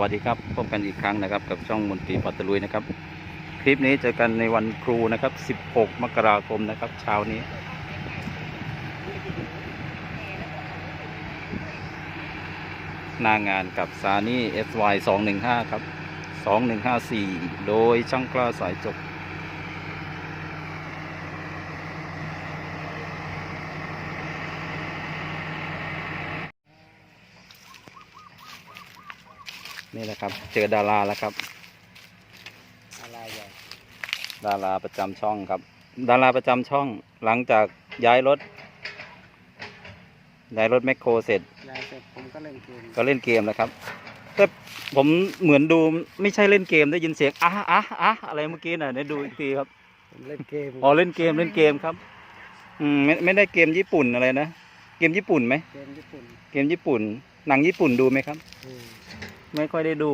วัสดีครับพบกันอีกครั้งนะครับ กับช่องมนตรีปัตตลุยนะครับ คลิปนี้เจอกันในวันครูนะครับ 16 มกราคมนะครับ เช้านี้ หน้างานกับซานี่ SY 215 ครับ 2154 โดยช่างกล้าสายจบ นี่แหละครับ เจอดาราแล้วครับอะไรใหญ่ ดาราประจำช่องครับ ดาราประจำช่องหลังจากย้ายรถ ย้ายรถแมคโครเสร็จ ยายเสร็จผมก็เล่นเกมก็เล่นเกมแล้วครับ แต่ผมเหมือนดูไม่ใช่เล่นเกมได้ยินเสียงอะอะอะอะไรเมื่อกี้น่ะได้ดูอีกทีครับ ผมเล่นเกมอ๋อเล่นเกมเล่นเกมครับ อืมไม่ไม่ได้เกมญี่ปุ่นอะไรนะ เกมญี่ปุ่นไหม เกมญี่ปุ่นเกมญี่ปุ่น หนังญี่ปุ่นดูไหมครับ อืม ไม่ค่อยได้ดู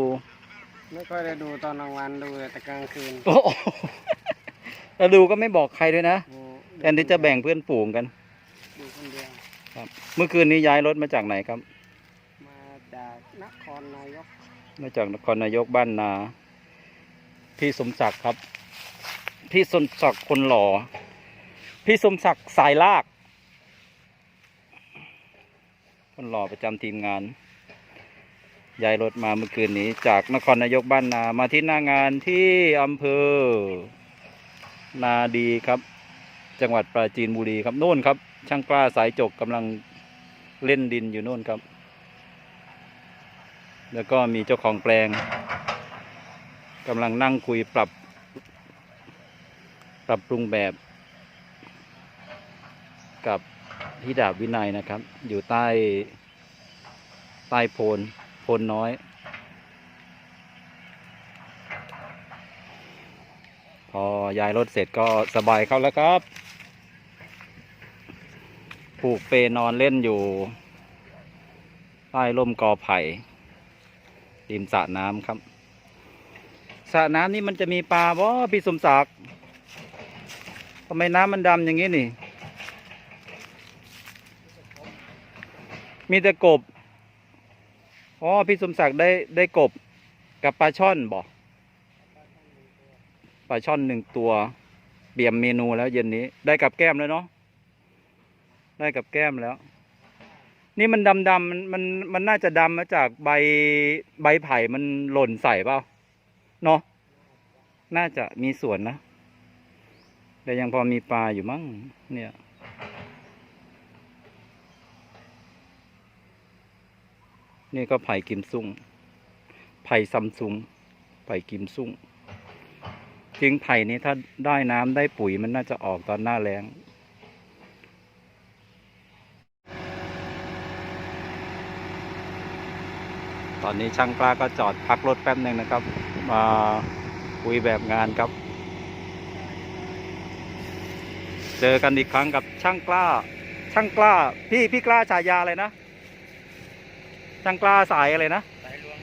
ไม่ค่อยได้ดูตอนกลางวันดูแต่กลางคืนโอ้โหแล้วดูก็ไม่บอกใครด้วยนะดูแทนที่จะแบ่งเพื่อนฝูงกัน ดูคนเดียวครับ เมื่อคืนนี้ย้ายรถมาจากไหนครับ มาจากนครนายกมาจากนครนายกบ้านนา พี่สมศักดิ์ครับ พี่สมศักดิ์คนหล่อ พี่สมศักดิ์สายลาก คนหล่อประจำทีมงาน ย้ายรถมาเมื่อคืนนี้ จากนครนายกบ้านนามาที่หน้างานที่อำเภอ นาดีครับ จังหวัดปราจีนบุรีครับโน่นครับ ช่างกล้าสายจกกำลังเล่นดินอยู่โน่นครับ แล้วก็มีเจ้าของแปลงกำลังนั่งคุยปรับ ปรับปรุงแบบ กับพี่ดาบวินัยนะครับ อยู่ใต้ใต้โพน โพนน้อย พอย้ายรถเสร็จก็สบายเข้าแล้วครับ ผูกเปนอนเล่นอยู่ ใต้ร่มกอไผ่ริมสระน้ำครับสระน้ำนี่มันจะมีปลาบ่พี่สมศักดิ์ทำไมน้ำมันดำอย่างนี้นี่ มีแต่กบ อ๋อพี่สมศักดิ์ได้ได้กบกับปลาช่อนบ่ปลาช่อนหนึ่งตัวเบี่ยมเมนูแล้วเย็นนี้ได้กับแก้มแล้วเนาะได้กับแก้มแล้ว นี่มันดำดำมันมันมันน่าจะดำมาจากใบใบไผ่มันหล่นใส่เปล่าเนาะน่าจะมีส่วนนะแต่ยังพอมีปลาอยู่มั้งเนี่ย นี่ก็ไผ่กิมซุงไผ่ซัมซุงไผ่กิมซุงจริงไผ่นี้ถ้าได้น้ำได้ปุ๋ยมันน่าจะออกตอนหน้าแล้งตอนนี้ช่างกล้าก็จอดพักรถแป๊บหนึ่งนะครับ มาคุยแบบงานครับ เจอกันอีกครั้งกับช่างกล้า ช่างกล้า พี่พี่กล้าฉายาอะไรนะ ช่างกล้าสายอะไรนะ สายลวง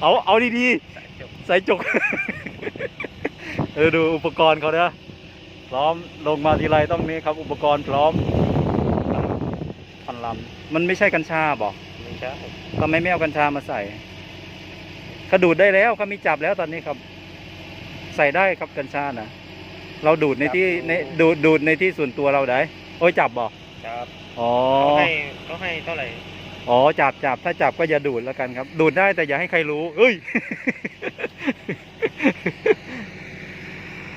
เอาเอาดีสายจบๆสายจก เออดูอุปกรณ์เขาเนอะพร้อมลงมาทีไรต้องนี้ครับ อุปกรณ์พร้อมพันลำมันไม่ใช่กัญชาบอกไม่ใช่ทำไมไม่เอากัญชามาใส่เขาดูดได้แล้วเขามีจับแล้วตอนนี้ครับ ใส่ได้ครับกัญชานะเราดูดในที่ในดูดดูดในที่ส่วนตัวเราได้ โอ้ยจับบอกครับอ๋อเขาให้เขาให้เท่าไหร่ อ๋อจับจับถ้าจับก็อย่าดูดแล้วกันครับ ดูดได้แต่อย่าให้ใครรู้ เอ้ย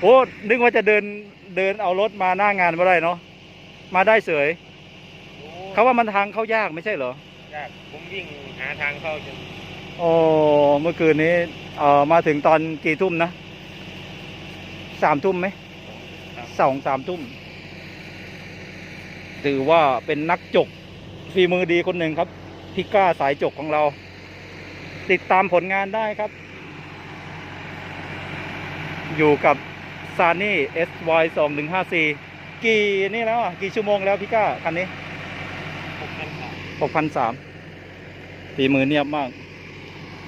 โอ้นึกว่าจะเดินเดินเอารถมาหน้างานไม่ได้เนาะมาได้เสยเขาว่ามันทางเข้ายากไม่ใช่เหรอยากผมวิ่งหาทางเข้าจนโอ้เมื่อคืนนี้เอ่อมาถึงตอนกี่ทุ่มนะสามทุ่มไหมสองสามทุ่มถือว่าเป็นนักจกฝีมือดีคนหนึ่งครับ พี่ก้าสายจกของเรา ติดตามผลงานได้ครับ อยู่กับซานี่ SY สองหนึ่งห้าสี่กี่นี่แล้วอะ กี่ชั่วโมงแล้วพี่ก้า คันนี้หกพันบาทหกพันสามฝีมือเนียบมาก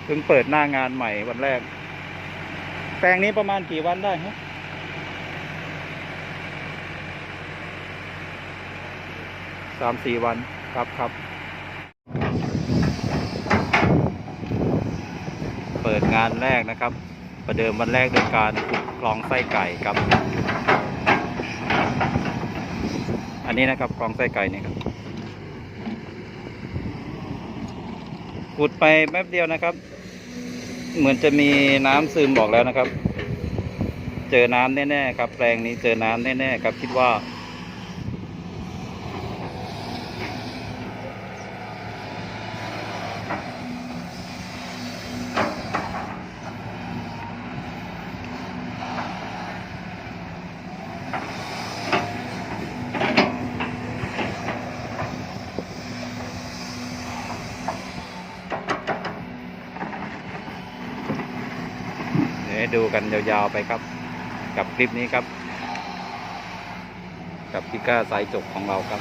เพิ่งเปิดหน้างานใหม่วันแรก แปลงนี้ประมาณกี่วันได้ฮะสามสี่วันครับครับิดงานแรกนะครับ ประเดิมวันแรกด้วยการขุดคลองไส้ไก่ครับ อันนี้นะครับคลองไส้ไก่นี่ครับขุดไปแป๊บเดียวนะครับ เหมือนจะมีน้ำซึมบอกแล้วนะครับ เจอน้ำแน่ๆครับ แปลงนี้เจอน้ำแน่ๆครับ คิดว่า เ้ดูกันยาวๆไปครับ กับคลิปนี้ครับ กับพิก้าสายจบของเราครับ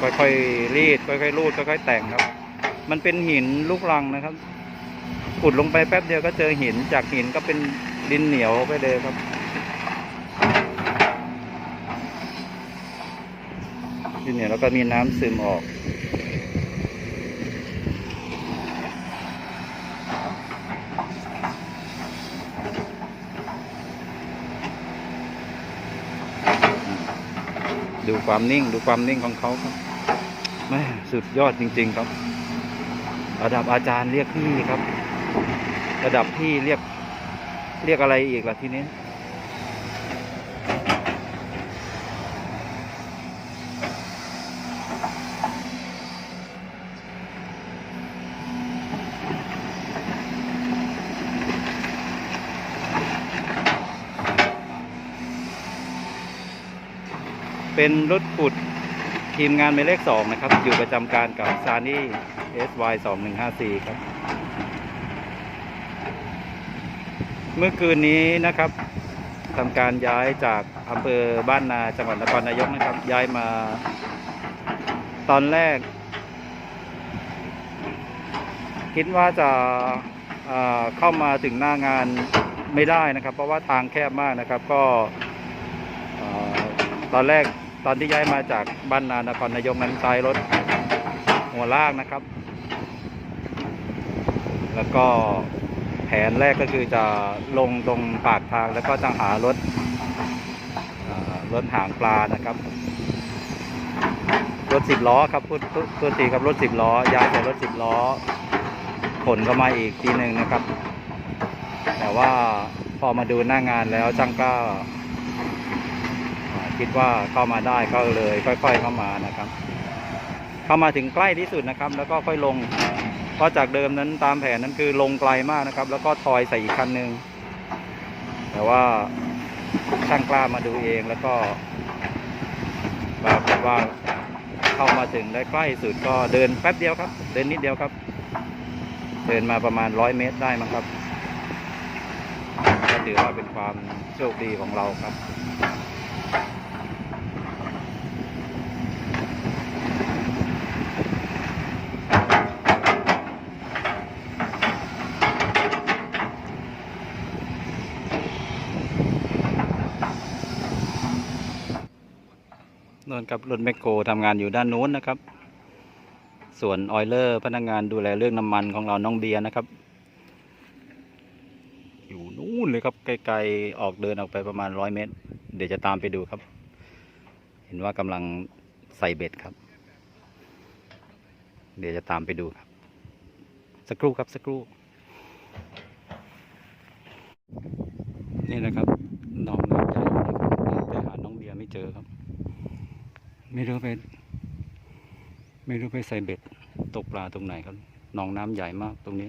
ค่อยๆรีด ค่อยๆรูดค่อยๆแต่งครับ มันเป็นหินลูกรังนะครับขุดลงไปแป๊บเดียวก็เจอหินจากหินก็เป็นดินเหนียวไปเลยครับ ดินเนียแล้วก็มีน้ำซึมออกดูความนิ่งดูความนิ่งของเขาครับแม่สุดยอดจริง ๆ ครับ ระดับอาจารย์เรียกพี่ครับ ระดับพี่เรียก เรียกอะไรอีกล่ะทีนี้ เป็นรถขุดทีมงานหมายเลขสองนะครับ อยู่ประจำการกับซานี่ SY สองหนึ่งห้าสี่ครับ เมื่อคืนนี้นะครับทำการย้ายจากอำเภอบ้านนาจังหวัดนครนายกนะครับ ย้ายมา ตอนแรก คิดว่าจะเอ่อเข้ามาถึงหน้างานไม่ได้นะครับ เพราะว่าทางแคบมากนะครับ ก็ตอนแรก ตอนที่ย้ายมาจากบ้านนานครนายกนั้นใช้รถหัวลากนะครับ แล้วก็แผนแรกก็คือจะลงตรงปากทางแล้วก็จะหารถเอ่อรถหางปลานะครับ รถสิบล้อครับพูดพูดตีครับรถสิบล้อ ย้ายจากรถสิบล้อ ขนเข้ามาอีกทีหนึ่งนะครับ แต่ว่าพอมาดูหน้างานแล้วช่างก็ คิดว่าเข้ามาได้ก็เลยค่อย ๆเข้ามานะครับ เข้ามาถึงใกล้ที่สุดนะครับ แล้วก็ค่อยลงเพราะจากเดิมนั้นตามแผนนั้นคือลงไกลมากนะครับ แล้วก็ทอยใส่อีกคันหนึ่งแต่ว่าช่างกล้ามาดูเองแล้วก็ปรากฏว่าเข้ามาถึงได้ใกล้สุดก็เดินแป๊บเดียวครับ เดินนิดเดียวครับ เดินมาประมาณร้อยเมตรได้มั้งครับก็ถือว่าเป็นความโชคดีของเราครับ นนกับรถแมคโครทำงานอยู่ด้านนู้นนะครับ ส่วนออยเลอร์พนักงานดูแลเรื่องน้ำมันของเราน้องเบียร์นะครับ อยู่นู่นเลยครับไกลๆออกเดินออกไปประมาณร้อยเมตร เดี๋ยวจะตามไปดูครับ เห็นว่ากำลังใส่เบ็ดครับ เดี๋ยวจะตามไปดูครับ สักครู่ครับสักครู่นี่นะครับหน้องน้ำใหญ่นะครับแต่หาน้องเบียร์ไม่เจอครับ ไม่รู้ไปไม่รู้ไปใส่เบ็ดตกปลาตรงไหนครับหนองน้ำใหญ่มากตรงนี้